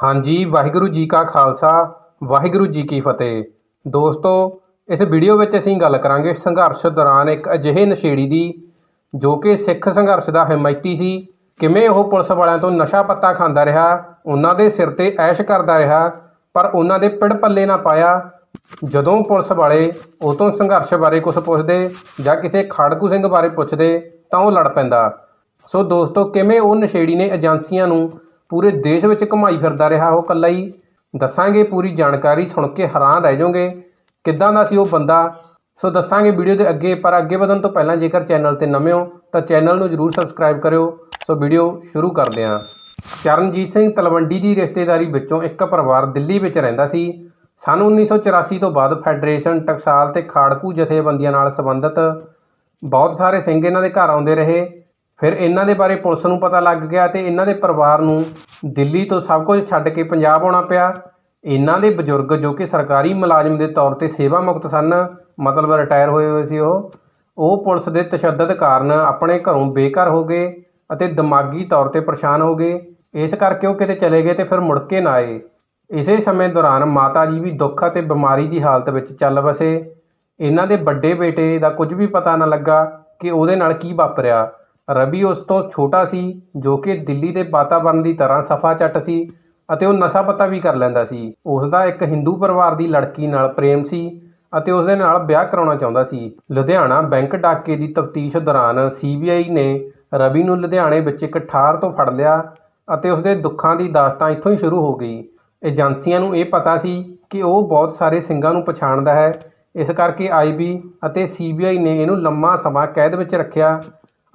ਹਾਂਜੀ, ਵਾਹਿਗੁਰੂ ਜੀ ਕਾ ਖਾਲਸਾ, ਵਾਹਿਗੁਰੂ ਜੀ ਕੀ ਫਤਿਹ। ਦੋਸਤੋ, ਇਸ ਵੀਡੀਓ ਵਿੱਚ ਅਸੀਂ ਗੱਲ ਕਰਾਂਗੇ ਸੰਘਰਸ਼ ਦੌਰਾਨ ਇੱਕ ਅਜਿਹੇ ਨਸ਼ੇੜੀ ਦੀ, ਜੋ ਕਿ ਸਿੱਖ ਸੰਘਰਸ਼ ਦਾ ਹਮਾਇਤੀ ਸੀ। ਕਿਵੇਂ ਉਹ ਪੁਲਿਸ ਵਾਲਿਆਂ ਤੋਂ ਨਸ਼ਾ ਪੱਤਾ ਖਾਂਦਾ ਰਿਹਾ, ਉਹਨਾਂ ਦੇ ਸਿਰ ਤੇ ਐਸ਼ ਕਰਦਾ ਰਿਹਾ, ਪਰ ਉਹਨਾਂ ਦੇ ਪਿੜ ਪੱਲੇ ਨਾ ਪਾਇਆ। ਜਦੋਂ ਪੁਲਿਸ ਵਾਲੇ ਉਹ ਤੋਂ ਸੰਘਰਸ਼ ਬਾਰੇ ਕੁਝ ਪੁੱਛਦੇ ਜਾਂ ਕਿਸੇ ਖਾੜਕੂ ਸਿੰਘ ਬਾਰੇ ਪੁੱਛਦੇ, ਤਾਂ ਉਹ ਲੜ ਪੈਂਦਾ। ਸੋ ਦੋਸਤੋ, ਕਿਵੇਂ ਉਹ ਨਸ਼ੇੜੀ ਨੇ ਏਜੰਸੀਆਂ ਨੂੰ ਪੂਰੇ ਦੇਸ਼ ਵਿੱਚ ਘੁਮਾਈ ਫਿਰਦਾ ਰਿਹਾ ਉਹ ਇਕੱਲਾ ਹੀ। ਦੱਸਾਂਗੇ ਪੂਰੀ ਜਾਣਕਾਰੀ ਸੁਣ ਕੇ ਹੈਰਾਨ ਰਹਿ ਜਾਓਗੇ। ਕਿੱਦਾਂ ਦਾ ਸੀ ਉਹ ਬੰਦਾ? ਸੋ ਦੱਸਾਂਗੇ ਵੀਡੀਓ ਦੇ ਅੱਗੇ, ਪਰ ਅੱਗੇ ਵਧਣ ਤੋਂ ਪਹਿਲਾਂ ਜੇਕਰ ਚੈਨਲ ਤੇ ਨਵੇਂ ਹੋ, ਤਾਂ ਚੈਨਲ ਨੂੰ ਜਰੂਰ ਸਬਸਕ੍ਰਾਈਬ ਕਰਿਓ। ਸੋ ਵੀਡੀਓ ਸ਼ੁਰੂ ਕਰਦੇ ਹਾਂ। ਚਰਨਜੀਤ ਸਿੰਘ ਤਲਵੰਡੀ ਦੀ ਰਿਸ਼ਤੇਦਾਰੀ ਵਿੱਚੋਂ ਇੱਕ ਪਰਿਵਾਰ ਦਿੱਲੀ ਵਿੱਚ ਰਹਿੰਦਾ ਸੀ। ਸਨ 1984 ਤੋਂ ਬਾਅਦ ਫੈਡਰੇਸ਼ਨ, ਟਕਸਾਲ ਤੇ ਖਾੜਕੂ ਜਥੇਬੰਦੀਆਂ ਨਾਲ ਸੰਬੰਧਿਤ ਬਹੁਤ ਸਾਰੇ ਸਿੰਘ ਇਹਨਾਂ ਦੇ ਘਰ ਆਉਂਦੇ ਰਹੇ। ਫਿਰ ਇਹਨਾਂ ਦੇ ਬਾਰੇ ਪੁਲਿਸ ਨੂੰ ਪਤਾ ਲੱਗ ਗਿਆ ਤੇ ਇਹਨਾਂ ਦੇ ਪਰਿਵਾਰ ਨੂੰ ਦਿੱਲੀ ਤੋਂ ਸਭ ਕੁਝ ਛੱਡ ਕੇ ਪੰਜਾਬ ਆਉਣਾ ਪਿਆ। ਇਹਨਾਂ ਦੇ ਬਜ਼ੁਰਗ ਜੋ ਕਿ ਸਰਕਾਰੀ ਮੁਲਾਜ਼ਮ ਦੇ ਤੌਰ ਤੇ ਸੇਵਾ ਮੁਕਤ ਸਨ, ਮਤਲਬ ਰਿਟਾਇਰ ਹੋਏ ਹੋਏ ਸੀ ਉਹ ਉਹ ਪੁਲਿਸ ਦੇ ਤਸ਼ੱਦਦ ਕਾਰਨ ਆਪਣੇ ਘਰੋਂ ਬੇਘਰ ਹੋ ਗਏ ਅਤੇ ਦਿਮਾਗੀ ਤੌਰ ਤੇ ਪਰੇਸ਼ਾਨ ਹੋ ਗਏ। ਇਸ ਕਰਕੇ ਉਹ ਕਿਤੇ ਚਲੇ ਗਏ ਤੇ ਫਿਰ ਮੁੜ ਕੇ ਨਾ ਆਏ। ਇਸੇ ਸਮੇਂ ਦੌਰਾਨ ਮਾਤਾ ਜੀ ਵੀ ਦੁੱਖ ਅਤੇ ਬਿਮਾਰੀ ਦੀ ਹਾਲਤ ਵਿੱਚ ਚੱਲ ਵਸੇ। ਇਹਨਾਂ ਦੇ ਵੱਡੇ ਬੇਟੇ ਦਾ ਕੁਝ ਵੀ ਪਤਾ ਨਾ ਲੱਗਾ ਕਿ ਉਹਦੇ ਨਾਲ ਕੀ ਵਾਪਰਿਆ। ਰਵੀ ਉਸ ਤੋਂ ਛੋਟਾ ਸੀ, ਜੋ ਕਿ ਦਿੱਲੀ ਦੇ ਵਾਤਾਵਰਣ ਦੀ ਤਰ੍ਹਾਂ ਸਫਾ ਚੱਟ ਸੀ ਅਤੇ ਉਹ ਨਸ਼ਾ ਪਤਾ ਵੀ ਕਰ ਲੈਂਦਾ ਸੀ। ਉਸ ਦਾ ਇੱਕ ਹਿੰਦੂ ਪਰਿਵਾਰ ਦੀ ਲੜਕੀ ਨਾਲ ਪ੍ਰੇਮ ਸੀ ਅਤੇ ਉਸ ਦੇ ਨਾਲ ਵਿਆਹ ਕਰਾਉਣਾ ਚਾਹੁੰਦਾ ਸੀ। ਲੁਧਿਆਣਾ ਬੈਂਕ ਡਾਕੇ ਦੀ ਤਫਤੀਸ਼ ਦੌਰਾਨ ਸੀਬੀਆਈ ਨੇ ਰਵੀ ਨੂੰ ਲੁਧਿਆਣੇ ਵਿੱਚ ਇੱਕ ਠਾਰ ਤੋਂ ਫੜ ਲਿਆ ਅਤੇ ਉਸ ਦੇ ਦੁੱਖਾਂ ਦੀ ਦਾਸਤਾਨ ਇੱਥੋਂ ਹੀ ਸ਼ੁਰੂ ਹੋ ਗਈ। ਏਜੰਸੀਆਂ ਨੂੰ ਇਹ ਪਤਾ ਸੀ ਕਿ ਉਹ ਬਹੁਤ ਸਾਰੇ ਸਿੰਘਾਂ ਨੂੰ ਪਛਾਣਦਾ ਹੈ। ਇਸ ਕਰਕੇ ਆਈਬੀ ਅਤੇ ਸੀਬੀਆਈ ਨੇ ਇਹਨੂੰ ਲੰਮਾ ਸਮਾਂ ਕੈਦ ਵਿੱਚ ਰੱਖਿਆ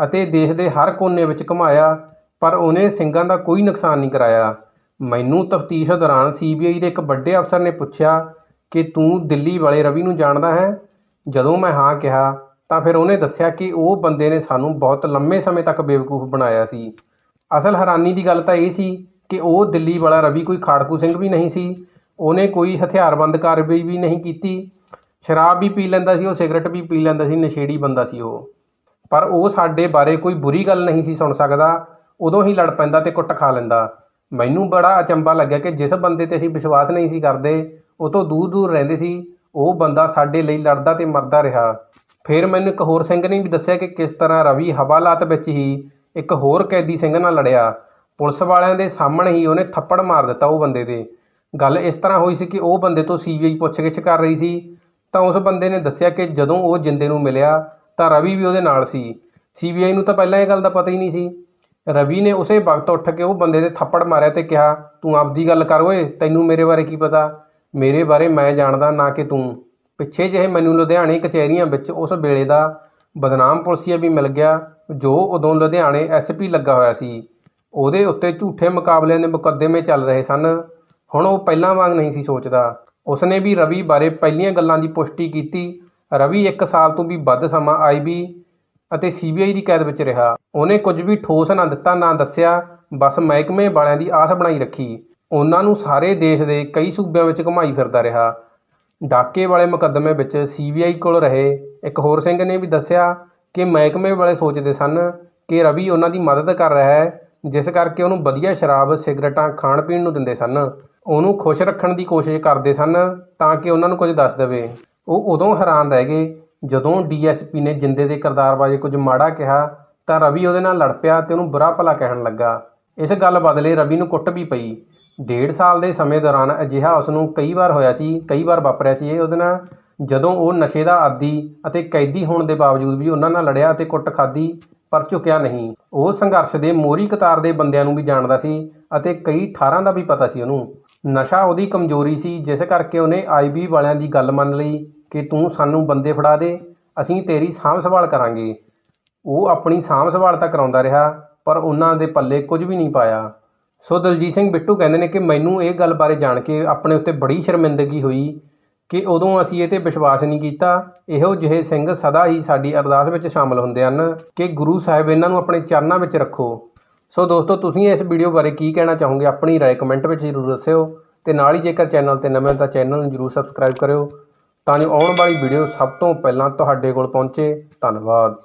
ਅਤੇ ਦੇਸ਼ ਦੇ ਹਰ ਕੋਨੇ ਵਿੱਚ ਘੁਮਾਇਆ, ਪਰ ਉਹਨੇ ਸਿੰਘਾਂ ਦਾ ਕੋਈ ਨੁਕਸਾਨ ਨਹੀਂ ਕਰਾਇਆ। ਮੈਨੂੰ ਤਫਤੀਸ਼ ਦੌਰਾਨ ਸੀਬੀਆਈ ਦੇ ਇੱਕ ਵੱਡੇ ਅਫਸਰ ਨੇ ਪੁੱਛਿਆ ਕਿ ਤੂੰ ਦਿੱਲੀ ਵਾਲੇ ਰਵੀ ਨੂੰ ਜਾਣਦਾ ਹੈ? ਜਦੋਂ ਮੈਂ ਹਾਂ ਕਿਹਾ, ਤਾਂ ਫਿਰ ਉਹਨੇ ਦੱਸਿਆ ਕਿ ਉਹ ਬੰਦੇ ਨੇ ਸਾਨੂੰ ਬਹੁਤ ਲੰਮੇ ਸਮੇਂ ਤੱਕ ਬੇਵਕੂਫ ਬਣਾਇਆ ਸੀ। ਅਸਲ ਹੈਰਾਨੀ ਦੀ ਗੱਲ ਤਾਂ ਇਹ ਸੀ ਕਿ ਉਹ ਦਿੱਲੀ ਵਾਲਾ ਰਵੀ ਕੋਈ ਖਾੜਕੂ ਸਿੰਘ ਵੀ ਨਹੀਂ ਸੀ। ਉਹਨੇ ਕੋਈ ਹਥਿਆਰਬੰਦ ਕਾਰਵਾਈ ਵੀ ਨਹੀਂ ਕੀਤੀ। ਸ਼ਰਾਬ ਵੀ ਪੀ ਲੈਂਦਾ ਸੀ, ਉਹ ਸਿਗਰਟ ਵੀ ਪੀ ਲੈਂਦਾ ਸੀ, ਨਸ਼ੇੜੀ ਬੰਦਾ ਸੀ ਉਹ। ਪਰ ਉਹ ਸਾਡੇ ਬਾਰੇ ਕੋਈ ਬੁਰੀ ਗੱਲ ਨਹੀਂ ਸੀ ਸੁਣ ਸਕਦਾ। ਉਦੋਂ ਹੀ ਲੜ ਪੈਂਦਾ ਅਤੇ ਕੁੱਟ ਖਾ ਲੈਂਦਾ। ਮੈਨੂੰ ਬੜਾ ਅਚੰਭਾ ਲੱਗਿਆ ਕਿ ਜਿਸ ਬੰਦੇ ਤੇ ਅਸੀਂ ਵਿਸ਼ਵਾਸ ਨਹੀਂ ਸੀ ਕਰਦੇ, ਉਹ ਤੋਂ ਦੂਰ ਦੂਰ ਰਹਿੰਦੇ ਸੀ, ਉਹ ਬੰਦਾ ਸਾਡੇ ਲਈ ਲੜਦਾ ਅਤੇ ਮਰਦਾ ਰਿਹਾ। ਫਿਰ ਮੈਨੂੰ ਇੱਕ ਹੋਰ ਸਿੰਘ ਨੇ ਵੀ ਦੱਸਿਆ ਕਿ ਕਿਸ ਤਰ੍ਹਾਂ ਰਵੀ ਹਵਾਲਾਤ ਵਿੱਚ ਹੀ ਇੱਕ ਹੋਰ ਕੈਦੀ ਸਿੰਘ ਨਾਲ ਲੜਿਆ। ਪੁਲਿਸ ਵਾਲਿਆਂ ਦੇ ਸਾਹਮਣੇ ਹੀ ਉਹਨੇ ਥੱਪੜ ਮਾਰ ਦਿੱਤਾ ਉਹ ਬੰਦੇ ਦੇ। ਗੱਲ ਇਸ ਤਰ੍ਹਾਂ ਹੋਈ ਸੀ ਕਿ ਉਹ ਬੰਦੇ ਤੋਂ ਸੀਬੀਆਈ ਪੁੱਛਗਿੱਛ ਕਰ ਰਹੀ ਸੀ। ਤਾਂ ਉਸ ਬੰਦੇ ਨੇ ਦੱਸਿਆ ਕਿ ਜਦੋਂ ਉਹ ਜਿੰਦੇ ਨੂੰ ਮਿਲਿਆ ਤਾਂ ਰਵੀ ਵੀ ਉਹਦੇ ਨਾਲ ਸੀ। ਸੀਬੀਆਈ ਨੂੰ ਤਾਂ ਪਹਿਲਾਂ ਇਹ ਗੱਲ ਦਾ ਪਤਾ ਹੀ ਨਹੀਂ ਸੀ। ਰਵੀ ਨੇ ਉਸੇ ਵਕਤ ਉੱਠ ਕੇ ਉਹ ਬੰਦੇ ਦੇ ਥੱਪੜ ਮਾਰਿਆ ਤੇ ਕਿਹਾ, ਤੂੰ ਆਪਦੀ ਗੱਲ ਕਰ ਓਏ, ਤੈਨੂੰ ਮੇਰੇ ਬਾਰੇ ਕੀ ਪਤਾ? ਮੇਰੇ ਬਾਰੇ ਮੈਂ ਜਾਣਦਾ ਨਾ ਕਿ ਤੂੰ। ਪਿੱਛੇ ਜਿਹੇ ਮੈਨੂੰ ਲੁਧਿਆਣੇ ਕਚਹਿਰੀਆਂ ਵਿੱਚ ਉਸ ਵੇਲੇ ਦਾ ਬਦਨਾਮ ਪੁਲਸੀਆ ਵੀ ਮਿਲ ਗਿਆ, ਜੋ ਉਦੋਂ ਲੁਧਿਆਣੇ ਐਸਪੀ ਲੱਗਾ ਹੋਇਆ ਸੀ। ਉਹਦੇ ਉੱਤੇ ਝੂਠੇ ਮੁਕਾਬਲਿਆਂ ਦੇ ਮੁਕੱਦਮੇ ਚੱਲ ਰਹੇ ਸਨ। ਹੁਣ ਉਹ ਪਹਿਲਾਂ ਵਾਂਗ ਨਹੀਂ ਸੀ ਸੋਚਦਾ। ਉਸਨੇ ਵੀ ਰਵੀ ਬਾਰੇ ਪਹਿਲੀਆਂ ਗੱਲਾਂ ਦੀ ਪੁਸ਼ਟੀ ਕੀਤੀ ਰਵੀ 1 ਸਾਲ ਤੋਂ ਵੀ ਵੱਧ ਸਮਾਂ ਆਈਬੀ ਅਤੇ ਸੀਬੀਆਈ ਦੀ ਕੈਦ ਵਿੱਚ ਰਿਹਾ। ਉਹਨੇ ਕੁਝ ਵੀ ਠੋਸ ਨਾ ਦਿੱਤਾ, ਨਾ ਦੱਸਿਆ, ਬਸ ਮਹਿਕਮੇ ਵਾਲਿਆਂ ਦੀ ਆਸ ਬਣਾਈ ਰੱਖੀ। ਉਹਨਾਂ ਨੂੰ ਸਾਰੇ ਦੇਸ਼ ਦੇ ਕਈ ਸੂਬਿਆਂ ਵਿੱਚ ਘੁਮਾਈ ਫਿਰਦਾ ਰਿਹਾ। ਡਾਕੇ ਵਾਲੇ ਮੁਕੱਦਮੇ ਵਿੱਚ ਸੀਬੀਆਈ ਕੋਲ ਰਹੇ। ਇੱਕ ਹੋਰ ਸਿੰਘ ਨੇ ਵੀ ਦੱਸਿਆ ਕਿ ਮਹਿਕਮੇ ਵਾਲੇ ਸੋਚਦੇ ਸਨ ਕਿ ਰਵੀ ਉਹਨਾਂ ਦੀ ਮਦਦ ਕਰ ਰਿਹਾ ਹੈ, ਜਿਸ ਕਰਕੇ ਉਹਨੂੰ ਵਧੀਆ ਸ਼ਰਾਬ, ਸਿਗਰਟਾਂ ਖਾਣ ਪੀਣ ਨੂੰ ਦਿੰਦੇ ਸਨ। ਉਹਨੂੰ ਖੁਸ਼ ਰੱਖਣ ਦੀ ਕੋਸ਼ਿਸ਼ ਕਰਦੇ ਸਨ ਤਾਂ ਕਿ ਉਹਨਾਂ ਨੂੰ ਕੁਝ ਦੱਸ ਦੇਵੇ। ਉਹ ਉਦੋਂ ਹੈਰਾਨ ਰਹਿ ਗਏ ਜਦੋਂ ਡੀਐਸਪੀ ਨੇ ਜਿੰਦੇ ਦੇ ਕਿਰਦਾਰ ਬਾਰੇ ਕੁਝ ਮਾੜਾ ਕਿਹਾ ਤਾਂ ਰਵੀ ਉਹਦੇ ਨਾਲ ਲੜ ਪਿਆ ਤੇ ਉਹਨੂੰ ਬੁਰਾ ਭਲਾ ਕਹਿਣ ਲੱਗਾ। ਇਸ ਗੱਲ ਬਦਲੇ ਰਵੀ ਨੂੰ ਕੁੱਟ ਵੀ ਪਈ। ਡੇਢ ਸਾਲ ਦੇ ਸਮੇਂ ਦੌਰਾਨ ਅਜਿਹਾ ਉਸ ਨੂੰ ਕਈ ਵਾਰ ਹੋਇਆ ਸੀ, ਕਈ ਵਾਰ ਵਾਪਰਿਆ ਸੀ ਇਹ ਉਹਦੇ ਨਾਲ। ਜਦੋਂ ਉਹ ਨਸ਼ੇ ਦਾ ਆਦੀ ਅਤੇ ਕੈਦੀ ਹੋਣ ਦੇ ਬਾਵਜੂਦ ਵੀ ਉਹਨਾਂ ਨਾਲ ਲੜਿਆ ਅਤੇ ਕੁੱਟ ਖਾਦੀ ਪਰ ਝੁਕਿਆ ਨਹੀਂ। ਉਹ ਸੰਘਰਸ਼ ਦੇ ਮੋਹਰੀ ਕਤਾਰ ਦੇ ਬੰਦਿਆਂ ਨੂੰ ਵੀ ਜਾਣਦਾ ਸੀ ਅਤੇ ਕਈ ਠਾਰਾਂ ਦਾ ਵੀ ਪਤਾ ਸੀ ਉਹਨੂੰ। ਨਸ਼ਾ ਉਹਦੀ ਕਮਜ਼ੋਰੀ ਸੀ, ਜਿਸ ਕਰਕੇ ਉਹਨੇ ਆਈਬੀ ਵਾਲਿਆਂ ਦੀ ਗੱਲ ਮੰਨ ਲਈ। ਕਿ ਤੂੰ ਸਾਨੂੰ ਬੰਦੇ ਫੜਾ ਦੇ, ਅਸੀਂ ਤੇਰੀ ਸਾਂਭ ਸੰਭਾਲ ਕਰਾਂਗੇ। ਉਹ ਆਪਣੀ ਸਾਂਭ ਸੰਭਾਲ ਤਾਂ ਕਰਾਉਂਦਾ ਰਿਹਾ, ਪਰ ਉਹਨਾਂ ਦੇ ਪੱਲੇ ਕੁਝ ਵੀ ਨਹੀਂ ਪਾਇਆ। ਸੋ ਦਲਜੀਤ ਸਿੰਘ ਬਿੱਟੂ ਕਹਿੰਦੇ ਨੇ ਕਿ ਮੈਨੂੰ ਇਹ ਗੱਲ ਬਾਰੇ ਜਾਣ ਕੇ ਆਪਣੇ ਉੱਤੇ ਬੜੀ ਸ਼ਰਮਿੰਦਗੀ ਹੋਈ ਕਿ ਉਦੋਂ ਅਸੀਂ ਇਹ ਤੇ ਵਿਸ਼ਵਾਸ ਨਹੀਂ ਕੀਤਾ। ਇਹੋ ਜਿਹੇ ਸਿੰਘ ਸਦਾ ਹੀ ਸਾਡੀ ਅਰਦਾਸ ਵਿੱਚ ਸ਼ਾਮਲ ਹੁੰਦੇ ਹਨ ਕਿ ਗੁਰੂ ਸਾਹਿਬ ਇਹਨਾਂ ਨੂੰ ਆਪਣੇ ਚਰਨਾਂ ਵਿੱਚ ਰੱਖੋ। ਸੋ ਦੋਸਤੋ, ਤੁਸੀਂ ਇਸ ਵੀਡੀਓ ਬਾਰੇ ਕੀ ਕਹਿਣਾ ਚਾਹੋਗੇ ਆਪਣੀ ਰਾਏ ਕਮੈਂਟ ਵਿੱਚ ਜ਼ਰੂਰ ਦੱਸਿਓ ਤੇ ਨਾਲ ਹੀ ਜੇਕਰ ਚੈਨਲ ਤੇ ਨਵੇਂ ਹੋ ਤਾਂ ਚੈਨਲ ਨੂੰ ਜ਼ਰੂਰ ਸਬਸਕ੍ਰਾਈਬ ਕਰਿਓ। ਤਾਂ ਜੋ ਆਉਣ ਵਾਲੀ ਵੀਡੀਓ ਸਭ ਤੋਂ ਪਹਿਲਾਂ ਤੁਹਾਡੇ ਕੋਲ ਪਹੁੰਚੇ। ਧੰਨਵਾਦ।